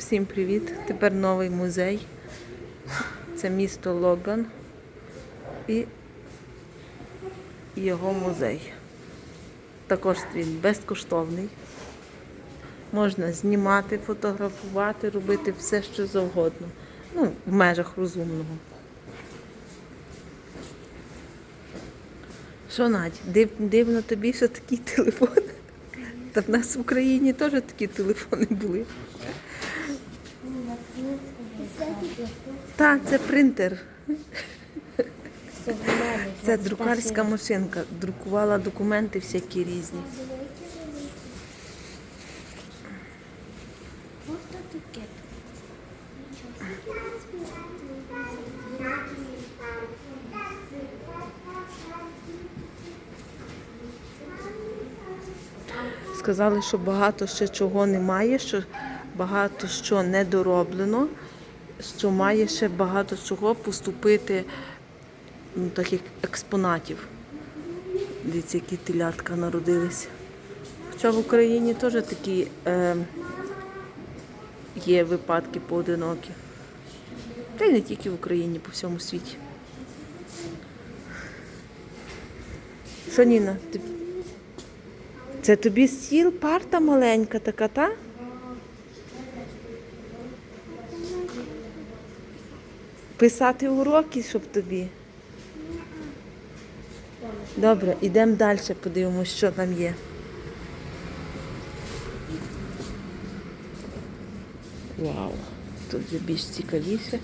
Всім привіт! Тепер новий музей. Це місто Логан і його музей. Також він безкоштовний. Можна знімати, фотографувати, робити все, що завгодно. Ну, в межах розумного. Що, Надь, див, дивно тобі, що такий телефон? Та в нас в Україні теж такі телефони були. Так, це принтер. Це друкарська машинка. Друкувала документи всякі різні. Сказали, що багато ще чого немає, що багато що не дороблено, що має ще багато чого поступити ну, таких експонатів. Дивіться, які телятка народилися. Хоча в Україні теж такі е, є випадки поодинокі. Та й не тільки в Україні, по всьому світі. Що, Ніна, це тобі стіл, парта маленька така, та? Писати уроки, щоб тобі. Добре, йдемо далі, подивимося, що там є. Вау, тут вже більш цікавіше.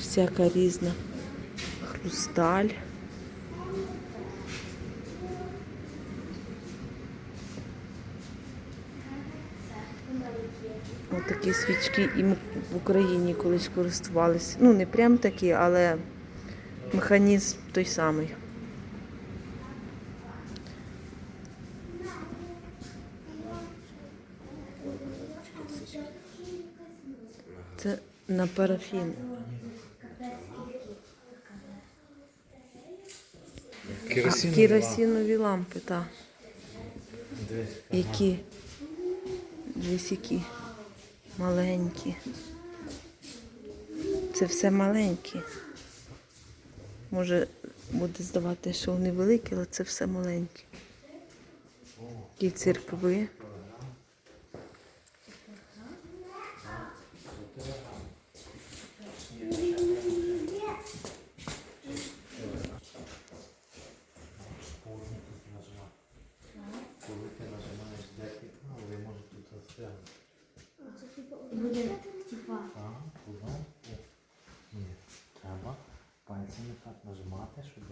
Всяка різна хрусталь. Ось такі свічки і в Україні колись користувалися. Ну, не прям такі, але механізм той самий. Це на парафін. А, керосинові лампи, так. Які? Які маленькі. Це все маленькі. Може буде здавати, що вони великі, але це все маленькі. І церкви. Коли ти нажимаєш декілька, але може тут застрягнути. Буде типа. Ага, туди. Ні, треба пальцями так нажимати, щоб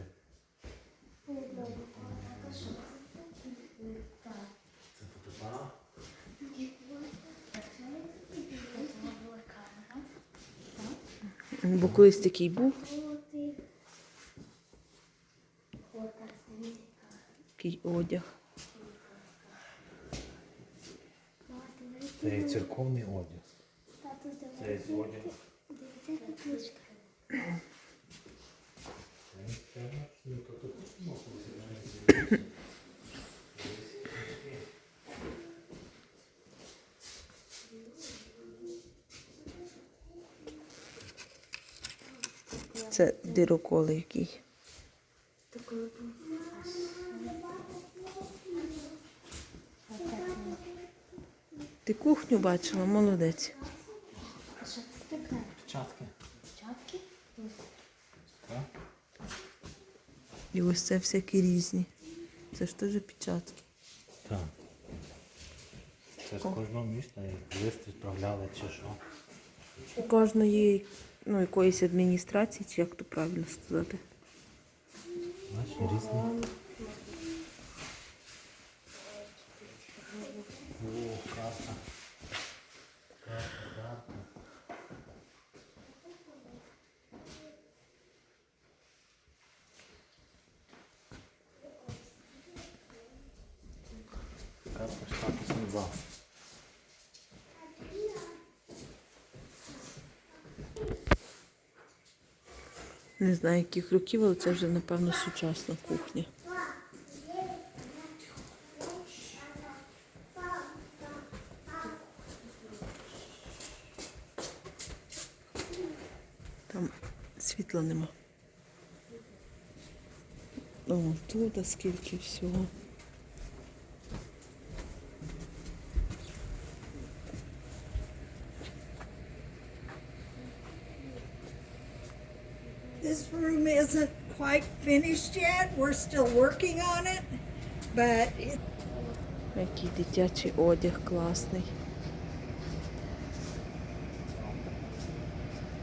це фотоапарат. Бо колись такий був, такий одяг. Це церковний одяг. Це є одяг. То тут, ну, коли Це дироколи який. Ти кухню бачила, молодець. Це таке? Печатки. Чатки? Так? І ось це всякі різні. Це ж теж печатки. Так. Це з кожного міста лист відправляли чи що. У кожної ну, якоїсь адміністрації, чи як то правильно сказати. Бачиш, різні. два. Не знаю, яких років, але це вже, напевно, сучасна кухня. Там світла нема. О, тут скільки всього. finished yet. We're still working on it, but it, Який дитячий одяг класний.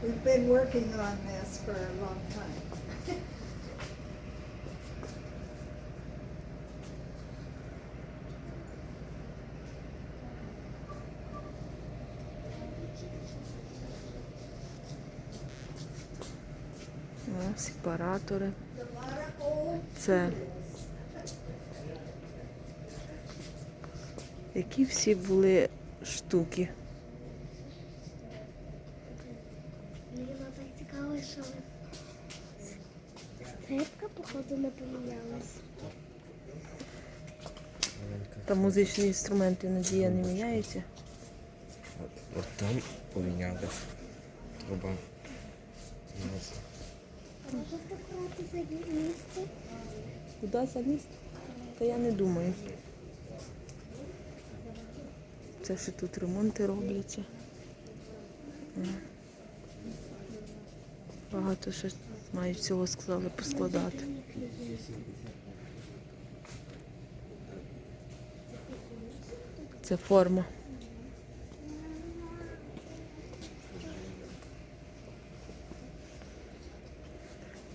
we've been working on this for a long time. О, сепаратори. Це. Які всі були штуки. Мені так цікаво, що скрипка, походу, не помінялась. Та музичні інструменти надія не міняються. От, от там помінялась труба. Куди залізти? Та я не думаю. Це ще тут ремонти робляться. Багато ще мають всього сказали поскладати. Це форма.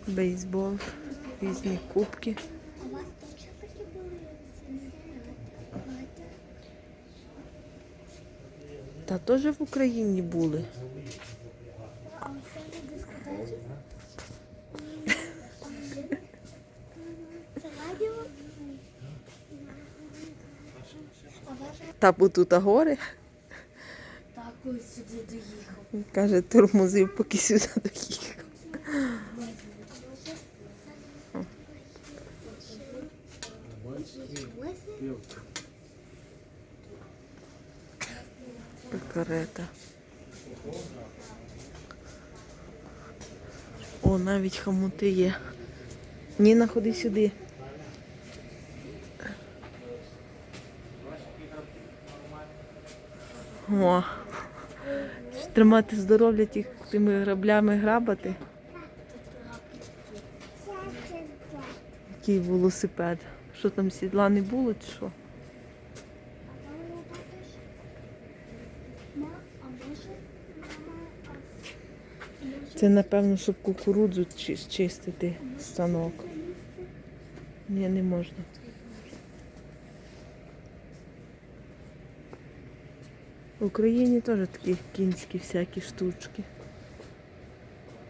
Бейсбол, різні кубки. Та теж в Україні були. Та бо тут гори. так ось сюди доїхав. Каже, тормозив, поки сюди доїхав. Карета. О, навіть хомути є. Ніна, ходи сюди. О, тримати здоров'я ті- тими граблями грабати. Який велосипед. Що там сідла не було чи що? Це напевно, щоб кукурудзу чи- чистити станок. Ні, не можна. В Україні теж такі кінські всякі штучки.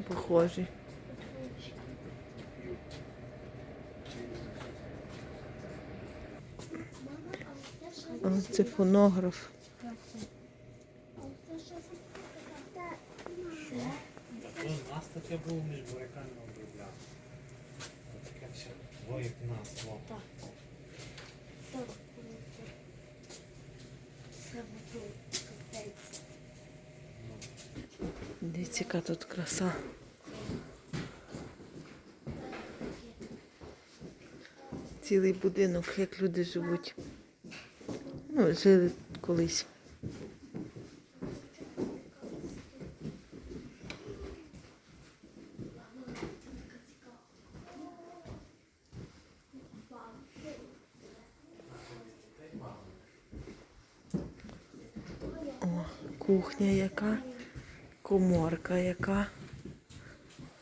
Похожі. О, це фонограф. З нас таке був між буряками обробляв? Таке все двоє в нас. во. Дивіться, яка тут краса. Цілий будинок, як люди живуть. Ну, жили колись. Кухня яка, коморка яка.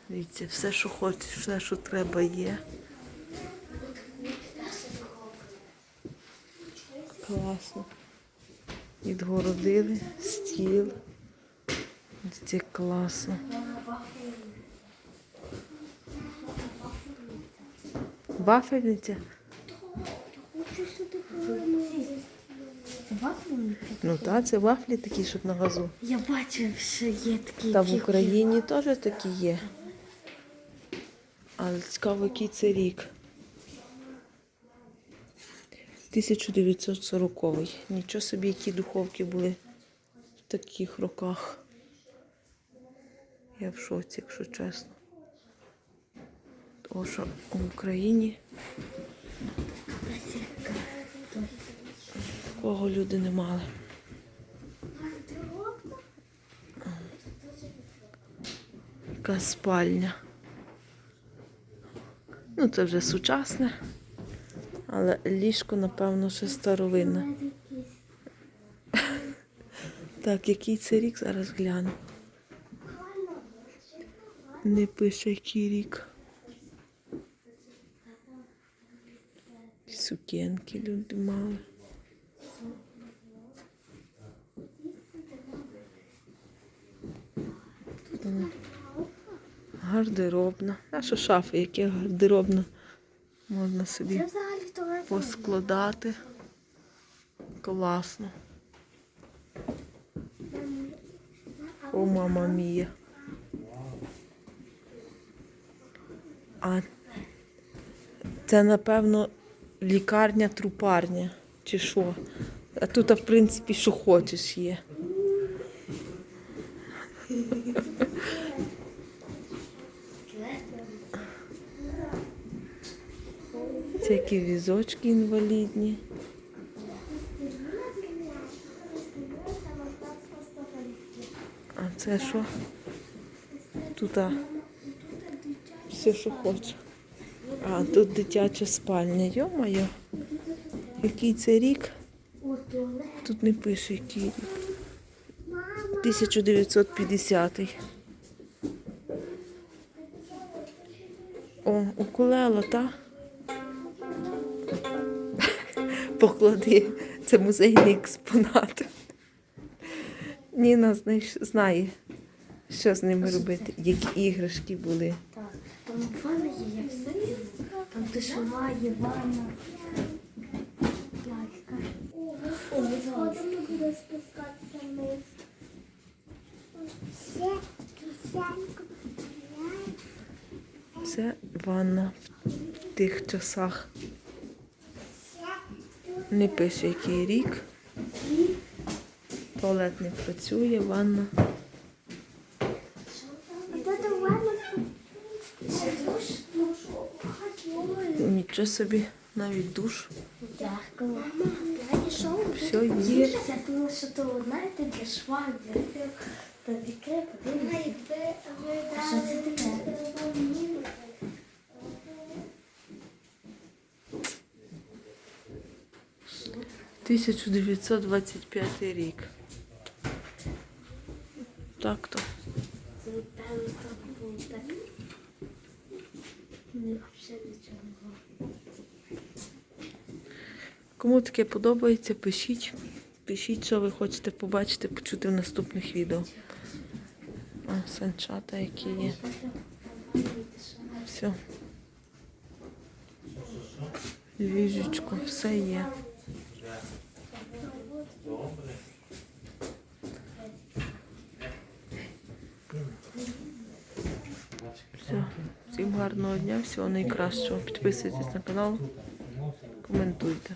Дивіться, все, що хочеш, все, що треба, є. Класно. Відгородили стіл. Це класно. Вафельниця? Ну так, це вафлі такі, щоб на газу. Я бачив, що є такі. Та в Україні теж такі є. Але цікаво, який це рік. 1940. Нічого собі, які духовки були в таких роках. Я в шоці, якщо чесно. Тому що в Україні такого люди не мали. Яка спальня. Ну, це вже сучасне, але ліжко, напевно, ще старовинне. Так, який це рік зараз гляну. Не пише, який рік. Сукенки люди мали. Гардеробна. А що шафи, яке гардеробна. Можна собі. Поскладати. Класно. О, мама мія. А це, напевно, лікарня, трупарня, чи що. А тут, в принципі, що хочеш є. Всякі візочки інвалідні. А це що? Тут а, все, що хоче. А тут дитяча спальня. Йо-моє. Який це рік? Тут не пише, який рік. 1950. О, укулела, та? Поклади. Це музейний експонат. Ніна знаєш, знає, що з ними робити, які іграшки були. Так, там ванна є, все. Там душова є ванна. Сходимо буде спускатися вниз. Це ванна в тих часах. Не пише, який рік. Туалет не працює, ванна. Нічого собі, навіть душ. Все є. Що це таке? 1925 рік. Так то. Кому таке подобається, пишіть. Пишіть, що ви хочете побачити, почути в наступних відео. О, санчата, які є. Все. Ліжечко, все є. Все. Всім гарного дня, всього найкращого. Підписуйтесь на канал, коментуйте.